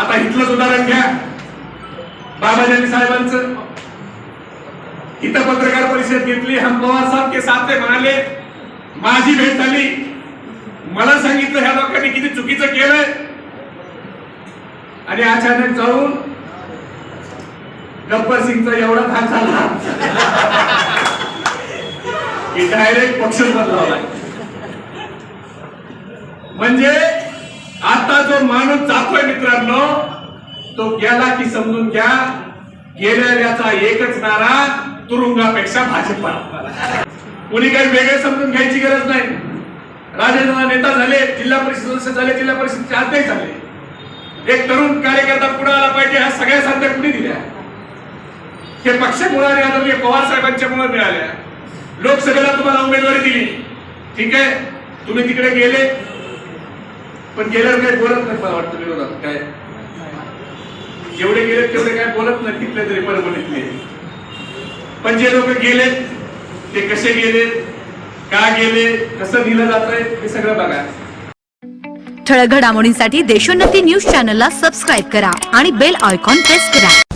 आता इथलंच उदाहरण घ्या. बाबाजानी साहेबांचं. इथं पत्रकार परिषद घेतली. हम पवार साहेब के साथ म्हणाले माझी भेट झाली. मला सांगितलं ह्या लोकांनी किती चुकीचं केलंय. आणि अचानक जाऊन गब्बर सिंगचा एवढा भाग झाला. की डायरेक्ट पक्ष बदलावलाय म्हणजे जो माणूस जातोय मित्रांनो. तो गेला की समजून घ्या गेलेल्याचा एकच नारा तुरुंगापेक्षा भाजपा कोणी काही वेगळे समजून घ्यायची गरज नाही. राजेंद्र नेता झाले जिल्हा परिषद सदस्य झाले जिल्हा परिषदचे अध्यक्ष झाले. एक तरुण कार्यकर्ता पुढे आला पाहिजे ह्या सगळ्या संध्या कुणी दिल्या? हे पक्ष मुळाने आदरणीय पवार साहेबांच्या मुळे मिळाल्या. लोकसभेला तुम्हाला उमेदवारी दिली. ठीक आहे? तुम्ही तिकडे गेले पण गेल्यावर काही बोलत नाही मला वाटतं विरोधात. काय? जेवढे गेले तेवढे काय बोलत नाही तिथले तरी परभणीतले. पण जे लोक गेले ते कसे गेले का गेले कसं दिलं जात आहे हे सगळं बघा. ठळक घडामोडींसाठी देशोन्नती न्यूज चॅनलला सबस्क्राईब करा आणि बेल आयकॉन प्रेस करा.